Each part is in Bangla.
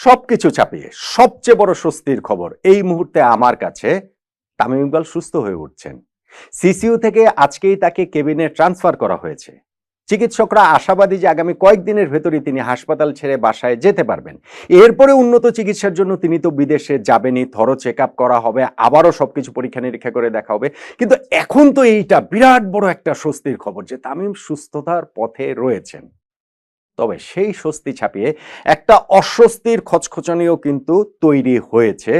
সবকিছু চাপিয়ে সবচেয়ে বড় স্বস্তির খবর এই মুহূর্তে আমার কাছে, তামিম ইকবাল সুস্থ হয়ে উঠছেন। সিসিইউ থেকে আজকেই তাকে কেবিনে ট্রান্সফার করা হয়েছে। চিকিৎসকরা আশাবাদী যে আগামী কয়েকদিনের ভেতরেই তিনি হাসপাতাল ছেড়ে বাসায় যেতে পারবেন। এরপরে উন্নত চিকিৎসার জন্য তিনি তো বিদেশে যাবেনই, থরো চেক করা হবে, আবারও সব কিছু পরীক্ষা নিরীক্ষা করে দেখা হবে। কিন্তু এখন তো এইটা বিরাট বড় একটা স্বস্তির খবর যে তামিম সুস্থতার পথে রয়েছেন। তবে সেই স্বস্তি ছাপিয়ে একটা অস্বস্তির খচখচনিও কিন্তু তৈরি হয়েছে।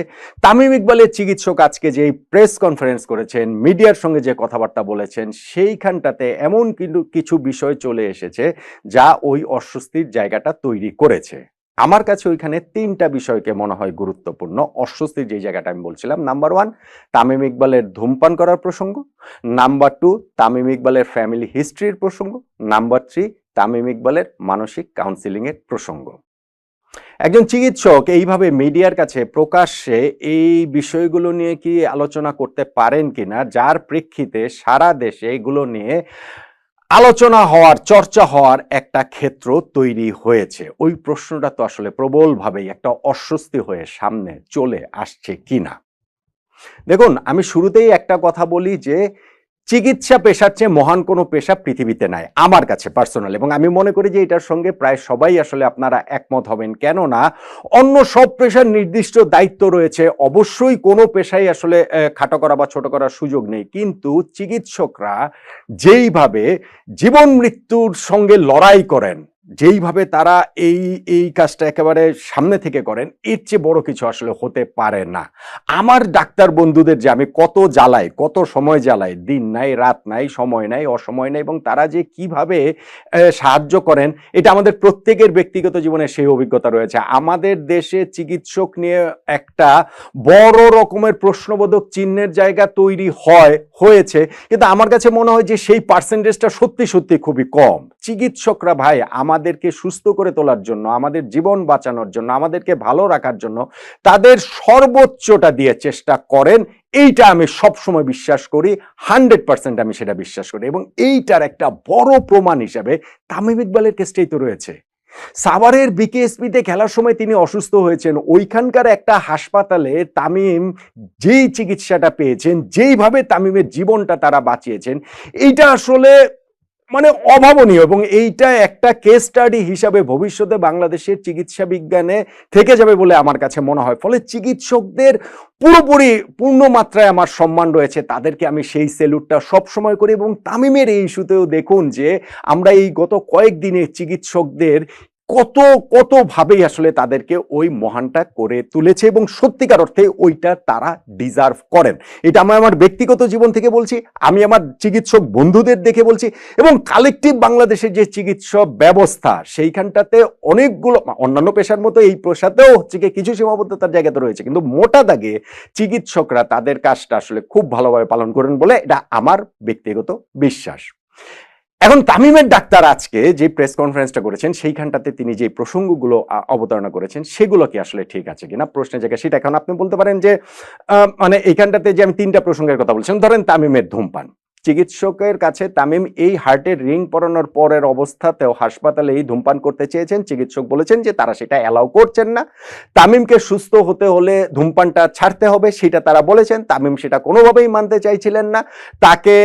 তামিম ইকবালের চিকিৎসক আজকে যে প্রেস কনফারেন্স করেছেন, মিডিয়ার সঙ্গে যে কথাবার্তা বলেছেন, সেইখানটাতে এমন কিন্তু কিছু বিষয় চলে এসেছে যা ওই অস্বস্তির জায়গাটা তৈরি করেছে। আমার কাছে ওইখানে তিনটা বিষয়কে মনে হয় গুরুত্বপূর্ণ। অস্বস্তির যে জায়গাটা আমি বলছিলাম, নাম্বার ওয়ান, তামিম ইকবালের ধূমপান করার প্রসঙ্গ। নাম্বার টু, তামিম ইকবালের ফ্যামিলি হিস্ট্রির প্রসঙ্গ। নাম্বার থ্রি তামিম ইকবালের মানসিক কাউন্সিলিং এর প্রসঙ্গ। একজন চিকিৎসক এইভাবে মিডিয়ার কাছে প্রকাশ্যে এই বিষয়গুলো নিয়ে কি আলোচনা করতে পারেন কিনা, যার প্রেক্ষিতে সারা দেশে এগুলো নিয়ে আলোচনা হওয়ার, চর্চা হওয়ার একটা ক্ষেত্র তৈরি হয়েছে। ওই প্রশ্নটা তো আসলে প্রবলভাবেই একটা অস্বস্তি হয়ে সামনে চলে আসছে কিনা। দেখুন, আমি শুরুতেই একটা কথা বলি যে চিকিৎসা পেশার চেয়ে মহান কোনো পেশা পৃথিবীতে নাই, আমার কাছে পার্সোনাল এবং আমি মনে করি যে এটার সঙ্গে প্রায় সবাই আসলে আপনারা একমত হবেন। কেননা, অন্য সব পেশার নির্দিষ্ট দায়িত্ব রয়েছে, অবশ্যই কোনো পেশাই আসলে খাটো করা বা ছোট করার সুযোগ নেই। কিন্তু চিকিৎসকরা যেইভাবে জীবন মৃত্যুর সঙ্গে লড়াই করেন যেইভাবে তারা এই এই কাজটা একেবারে সামনে থেকে করেন, এর চেয়ে বড় কিছু আসলে হতে পারে না। আমার ডাক্তার বন্ধুদের যে আমি কত জ্বালাই, কত সময় জ্বালাই, দিন নাই, রাত নাই, সময় নাই, অসময় নাই, এবং তারা যে কীভাবে সাহায্য করেন, এটা আমাদের প্রত্যেকের ব্যক্তিগত জীবনে সেই অভিজ্ঞতা রয়েছে। আমাদের দেশে চিকিৎসক নিয়ে একটা বড় রকমের প্রশ্নবোধক চিহ্নের জায়গা তৈরি হয়, হয়েছে, কিন্তু আমার কাছে মনে হয় যে সেই পার্সেন্টেজটা সত্যি সত্যি খুবই কম। চিকিৎসকরা ভাই আমাদেরকে সুস্থ করে তোলার জন্য, আমাদের জীবন বাঁচানোর জন্য, আমাদেরকে ভালো রাখার জন্য তাদের সর্বোচ্চটা দিয়ে চেষ্টা করেন। এইটা আমি সবসময় বিশ্বাস করি, হান্ড্রেড পার্সেন্ট আমি সেটা বিশ্বাস করি এবং এইটার একটা বড় প্রমাণ হিসাবে তামিম ইকবালের কেসটাই তো রয়েছে। সাভারের বিকেএসপিতে খেলার সময় তিনি অসুস্থ হয়েছেন, ওইখানকার একটা হাসপাতালে তামিম যেই চিকিৎসাটা পেয়েছেন, যেইভাবে তামিমের জীবনটা তারা বাঁচিয়েছেন, এইটা আসলে মানে অভাবনীয় এবং এইটা একটা কেস স্টাডি হিসাবে ভবিষ্যতে বাংলাদেশের চিকিৎসা বিজ্ঞানে থেকে যাবে বলে আমার কাছে মনে হয়। ফলে চিকিৎসকদের পুরোপুরি পূর্ণ মাত্রায় আমার সম্মান রয়েছে, তাদেরকে আমি সেই সেলুটটা সবসময় করি এবং তামিমের এই ইস্যুতেও দেখুন যে আমরা এই গত কয়েকদিনে চিকিৎসকদের কত কত ভাবেই আসলে তাদেরকে ওই মহানটা করে তুলেছে এবং সত্যিকার অর্থে ওইটা তারা ডিজার্ভ করেন। এটা আমি আমার ব্যক্তিগত জীবন থেকে বলছি, আমি আমার চিকিৎসক বন্ধুদের দেখে বলছি এবং কালেকটিভ বাংলাদেশের যে চিকিৎসা ব্যবস্থা, সেইখানটাতে অনেকগুলো অন্যান্য পেশার মতো এই পেশাতেও হচ্ছে গিয়ে কিছু সীমাবদ্ধতার জায়গাতে রয়েছে। কিন্তু মোটা দাগে চিকিৎসকরা তাদের কাজটা আসলে খুব ভালোভাবে পালন করেন বলে এটা আমার ব্যক্তিগত বিশ্বাস। এখন তামিমের ডাক্তার আজকে যে প্রেস কনফারেন্সটা করেছেন, সেইখানটাতে তিনি যে প্রসঙ্গগুলো অবতারণা করেছেন, সেগুলো কি আসলে ঠিক আছে কিনা? প্রশ্নের জায়গায় সেটা এখন আপনি বলতে পারেন যে মানে এইখানটাতে যে আমি তিনটা প্রসঙ্গের কথা বলছিলাম, ধরেন তামিমের ধূমপান। চিকিৎসকের কাছে তামিম এই হার্টের রিং পরানোর পরের অবস্থাতেও হাসপাতালে এই ধূমপান করতে চেয়েছেন। চিকিৎসক বলেছেন যে তারা সেটা অ্যালাউ করছেন না। তামিমকে সুস্থ হতে হলে ধূমপানটা ছাড়তে হবে, সেটা তারা বলেছেন। তামিম সেটা কোনোভাবেই মানতে চাইছিলেন না। তাকে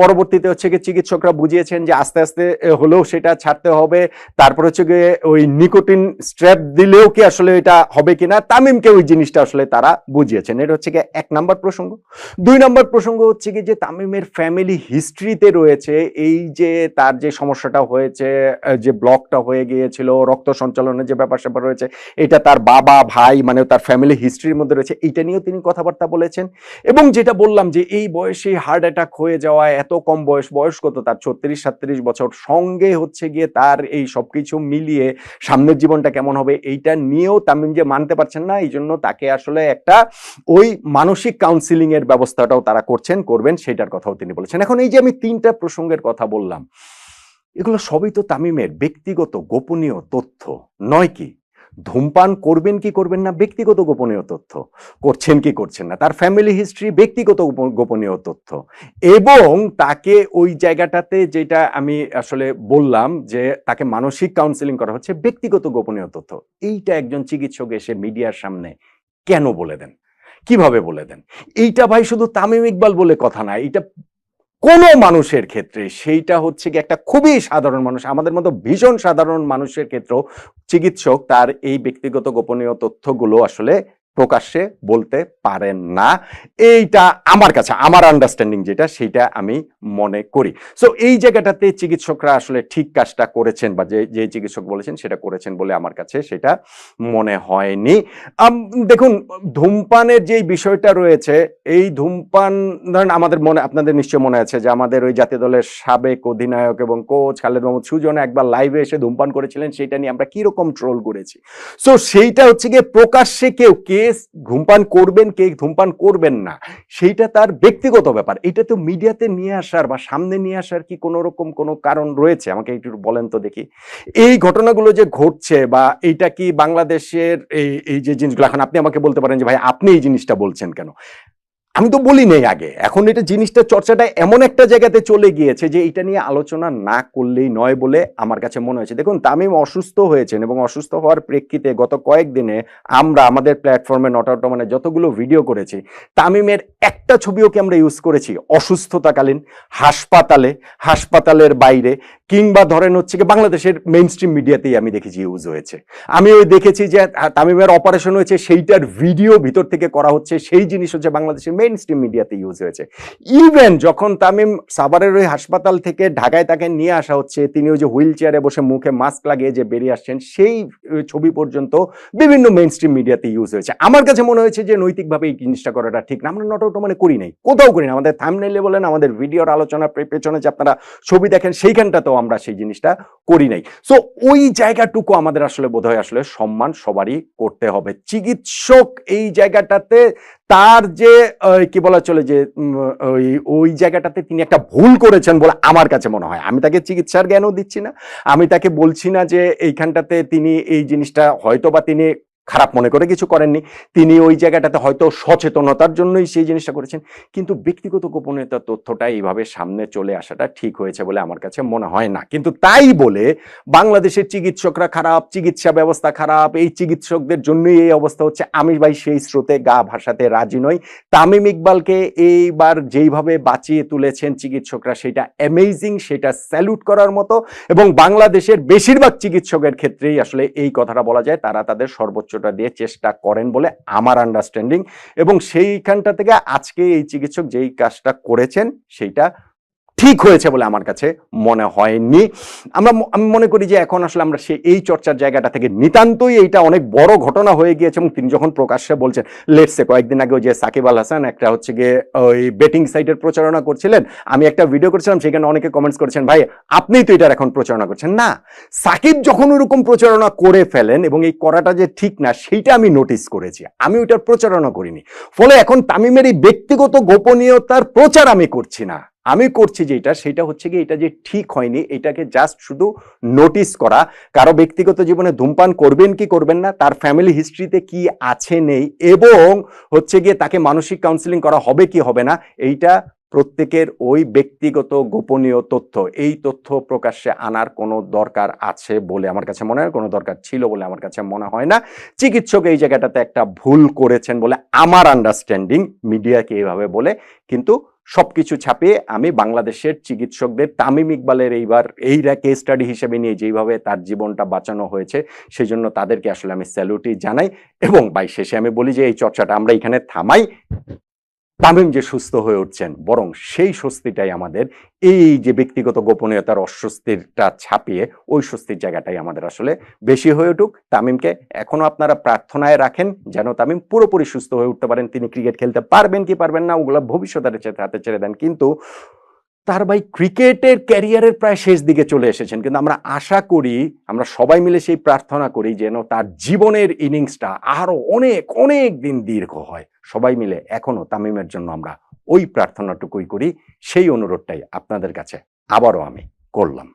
পরবর্তীতে হচ্ছে গিয়ে চিকিৎসকরা বুঝিয়েছেন যে আস্তে আস্তে হলেও সেটা ছাড়তে হবে। তারপর হচ্ছে গিয়ে ওই নিকোটিন স্ট্র্যাপ দিলেও কি আসলে এটা হবে কিনা, তামিমকে ওই জিনিসটা আসলে তারা বুঝিয়েছেন। এটা হচ্ছে গিয়ে এক নম্বর প্রসঙ্গ। দুই নম্বর প্রসঙ্গ হচ্ছে কি যে তামিমের ফ্যামিলি হিস্ট্রিতে রয়েছে, এই যে তার যে সমস্যাটা হয়েছে যে ব্লকটা হয়ে গিয়েছিল, রক্ত সঞ্চালনের যে ব্যাপার স্যাপার রয়েছে, এটা তার বাবা, ভাই মানে তার ফ্যামিলি হিস্ট্রির মধ্যে রয়েছে, এটা নিয়েও তিনি কথাবার্তা বলেছেন। এবং যেটা বললাম যে এই বয়সে হার্ট অ্যাটাক হয়ে যাওয়া, এত কম বয়স বয়স কত তার ছত্রিশ, সাতত্রিশ বছর সঙ্গে হচ্ছে গিয়ে তার এই সবকিছু মিলিয়ে সামনের জীবনটা কেমন হবে, এইটা নিয়েও তামিম যে মানতে পারছেন না, এই জন্য তাকে আসলে একটা ওই মানসিক কাউন্সিলিং এর ব্যবস্থাটাও তারা করছেন, করবেন, সেটার কথাও তিনি বলেছেন। এখন এই যে আমি তিনটা প্রসঙ্গের কথা বললাম, এগুলো সবই তো তামিমের ব্যক্তিগত গোপনীয় তথ্য। নয় কি? ধূমপান করবেন কি করবেন না, ব্যক্তিগত গোপনীয় তথ্য। করছেন কি করছেন না, তার ফ্যামিলি হিস্ট্রি ব্যক্তিগত গোপনীয় তথ্য। এবং তাকে ওই জায়গাটাতে যেটা আমি আসলে বললাম যে তাকে মানসিক কাউন্সিলিং করা হচ্ছে, ব্যক্তিগত গোপনীয় তথ্য। এইটা একজন চিকিৎসক এসে মিডিয়ার সামনে কেন বলে দেন? কীভাবে বলে দেন? এইটা ভাই শুধু তামিম ইকবাল বলে কথা না, এইটা কোনো মানুষের ক্ষেত্রে সেইটা হচ্ছে কি একটা খুবই সাধারণ মানুষ, আমাদের মতো ভীষণ সাধারণ মানুষের ক্ষেত্রেও চিকিৎসক তার এই ব্যক্তিগত গোপনীয় তথ্যগুলো আসলে প্রকাশ্যে বলতে পারেন না। এইটা আমার কাছে, আমার আন্ডারস্ট্যান্ডিং যেটা, সেটা আমি মনে করি। সো এই জায়গাটাতে চিকিৎসকরা আসলে ঠিক কাজটা করেছেন বা যে যে চিকিৎসক বলেছেন সেটা করেছেন বলে আমার কাছে সেটা মনে হয়নি। দেখুন, ধূমপানের যে বিষয়টা রয়েছে, এই ধূমপান, ধরেন আমাদের মনে, আপনাদের নিশ্চয় মনে আছে যে আমাদের ওই জাতীয় দলের সাবেক অধিনায়ক এবং কোচ খালেদ মোহাম্মদ সুজন একবার লাইভে এসে ধূমপান করেছিলেন, সেটা নিয়ে আমরা কীরকম ট্রোল করেছি? সো সেইটা হচ্ছে গিয়ে প্রকাশ্যে কেউ কে ধূমপান করবেন কে ধূমপান করবেন না। সেইটা তার ব্যক্তিগত ব্যাপার। এটা তো মিডিয়াতে নিয়ে আসার বা সামনে নিয়ে আসার কি কোনো রকম কোনো কারণ রয়েছে? আমাকে একটু বলেন তো দেখি। এই ঘটনাগুলো যে ঘটছে বা এইটা কি বাংলাদেশের এই এই যে জিনিসগুলো, এখন আপনি আমাকে বলতে পারেন যে, ভাই, আপনি এই জিনিসটা বলছেন কেন? আমি তো বলি নেই আগে। এখন এটা জিনিসটা, চর্চাটা এমন একটা জায়গাতে চলে গিয়েছে যে এটা নিয়ে আলোচনা না করলেই নয় বলে আমার কাছে মনে হয়েছে। দেখুন, তামিম অসুস্থ হয়েছেন এবং অসুস্থ হওয়ার প্রেক্ষিতে গত কয়েকদিনে আমরা আমাদের প্ল্যাটফর্মে নট আউট মানে যতগুলো ভিডিও করেছি, তামিমের একটা ছবিও কি আমরা ইউজ করেছি? অসুস্থতাকালীন, হাসপাতালে, হাসপাতালের বাইরে কিংবা ধরেন হচ্ছে কি বাংলাদেশের মেইন স্ট্রিম মিডিয়াতেই আমি দেখেছি ইউজ হয়েছে। আমি ওই দেখেছি যে তামিমের অপারেশন হয়েছে, সেইটার ভিডিও ভিতর থেকে করা হচ্ছে, সেই জিনিস হচ্ছে বাংলাদেশের মেইন স্ট্রিম মিডিয়াতে ইউজ হয়েছে। ইভেন যখন তামিম সাভারের ওই হাসপাতাল থেকে ঢাকায় তাকে নিয়ে আসা হচ্ছে, তিনি ওই যে হুইল চেয়ারে বসে মুখে মাস্ক লাগিয়ে যে বেরিয়ে আসছেন, সেই ছবি পর্যন্ত বিভিন্ন মেইন স্ট্রিম মিডিয়াতে ইউজ হয়েছে। আমার কাছে মনে হয়েছে যে নৈতিকভাবে এই জিনিসটা করাটা ঠিক না। আমরা নটআউট মানে করি নাই। কোথাও করি না। আমাদের থামনেলে বলেন, আমাদের ভিডিওর আলোচনার পেছনে যে আপনারা ছবি দেখেন, সেইখানটাতেও আমরা সেই জিনিসটা করি নাই। সো ওই জায়গাটুকু আমাদের আসলে বোধহয় আসলে সম্মান সবারই করতে হবে। চিকিৎসক এই জায়গাটাতে তার যে কি বলা চলে যে ওই ওই জায়গাটাতে তিনি একটা ভুল করেছেন বলে আমার কাছে মনে হয়। আমি তাকে চিকিৎসার জ্ঞানও দিচ্ছি না। আমি তাকে বলছি না যে এইখানটাতে তিনি এই জিনিসটা হয়তো বা তিনি খারাপ মনে করে কিছু করেননি। তিনি ওই জায়গাটাতে হয়তো সচেতনতার জন্যই সেই জিনিসটা করেছেন। কিন্তু ব্যক্তিগত গোপনীয়তার তথ্যটা এইভাবে সামনে চলে আসাটা ঠিক হয়েছে বলে আমার কাছে মনে হয় না। কিন্তু তাই বলে বাংলাদেশের চিকিৎসকরা খারাপ, চিকিৎসা ব্যবস্থা খারাপ, এই চিকিৎসকদের জন্যই এই অবস্থা হচ্ছে। আমি ভাই সেই স্রোতে গা ভাসাতে রাজি নই। তামিম ইকবালকে এইবার যেইভাবে বাঁচিয়ে তুলেছেন চিকিৎসকরা, সেটা অ্যামেজিং সেটা স্যালুট করার মতো। এবং বাংলাদেশের বেশিরভাগ চিকিৎসকের ক্ষেত্রেই আসলে এই কথাটা বলা যায়, তারা তাদের সর্বোচ্চটা দিয়ে চেষ্টা করেন বলে আমার আন্ডারস্ট্যান্ডিং এবং সেইখানটা থেকে আজকে এই চিকিৎসক যেই কাজটা করেছেন, সেইটা ঠিক হয়েছে বলে আমার কাছে মনে হয়নি। আমরা আমি মনে করি যে এখন আসলে আমরা সে, এই চর্চার জায়গাটা থেকে নিতান্তই এইটা অনেক বড় ঘটনা হয়ে গিয়েছে এবং তিনি যখন প্রকাশ্যে বলছেন লেটসে কয়েকদিন আগে যে সাকিব আল হাসান একটা হচ্ছে গিয়ে ওই বেটিং সাইটের প্রচারণা করছিলেন, আমি একটা ভিডিও করছিলাম, সেখানে অনেকে কমেন্টস করেছেন, ভাই, আপনিই তো এটার এখন প্রচারণা করছেন। না, সাকিব যখন ওরকম প্রচারণা করে ফেলেন এবং এই করাটা যে ঠিক না, সেইটা আমি নোটিস করেছি। আমি ওইটার প্রচারণা করিনি। ফলে এখন তামিমের এই ব্যক্তিগত গোপনীয়তার প্রচার আমি করছি না। আমি করছি যেটা, সেটা হচ্ছে কি এটা যে ঠিক হয়নি, এটাকে জাস্ট শুধু নোটিস করা। কারও ব্যক্তিগত জীবনে ধূমপান করবেন কি করবেন না, তার ফ্যামিলি হিস্ট্রিতে কি আছে, নেই, এবং হচ্ছে গিয়ে তাকে মানসিক কাউন্সিলিং করা হবে কি হবে না, এইটা প্রত্যেকের ওই ব্যক্তিগত গোপনীয় তথ্য। এই তথ্য প্রকাশ্যে আনার কোনো দরকার আছে বলে আমার কাছে মনে হয়, কোনো দরকার ছিল বলে আমার কাছে মনে হয় না। চিকিৎসক এই জায়গাটাতে একটা ভুল করেছেন বলে আমার আন্ডারস্ট্যান্ডিং মিডিয়াকে এইভাবে বলে, কিন্তু সবকিছু ছাপিয়ে আমি বাংলাদেশের চিকিৎসকদের তামিম ইকবালের এইবার এই কেস স্টাডি হিসেবে নিয়ে যেইভাবে তার জীবনটা বাঁচানো হয়েছে সেই জন্য তাদেরকে আসলে আমি স্যালুটি জানাই এবং বাই শেষে আমি বলি যে এই চর্চাটা আমরা এখানে থামাই। তামিম যে সুস্থ হয়ে উঠছেন, বরং সেই স্বস্তিটাই আমাদের, এই যে ব্যক্তিগত গোপনীয়তার অস্বস্তিটা ছাপিয়ে ওই স্বস্তির জায়গাটাই আমাদের আসলে বেশি হয়ে উঠুক। তামিমকে এখনও আপনারা প্রার্থনায় রাখেন যেন তামিম পুরোপুরি সুস্থ হয়ে উঠতে পারেন। তিনি ক্রিকেট খেলতে পারবেন কি পারবেন না, ওগুলো ভবিষ্যতের হাতে ছেড়ে দেন। কিন্তু তার ভাই ক্রিকেটের ক্যারিয়ারের প্রায় শেষ দিকে চলে এসেছেন। কিন্তু আমরা আশা করি, আমরা সবাই মিলে সেই প্রার্থনা করি যেন তার জীবনের ইনিংসটা আরও অনেক অনেক দিন দীর্ঘ হয়। সবাই মিলে এখনও তামিমের জন্য আমরা ওই প্রার্থনাটুকুই করি। সেই অনুরোধটাই আপনাদের কাছে আবারও আমি করলাম।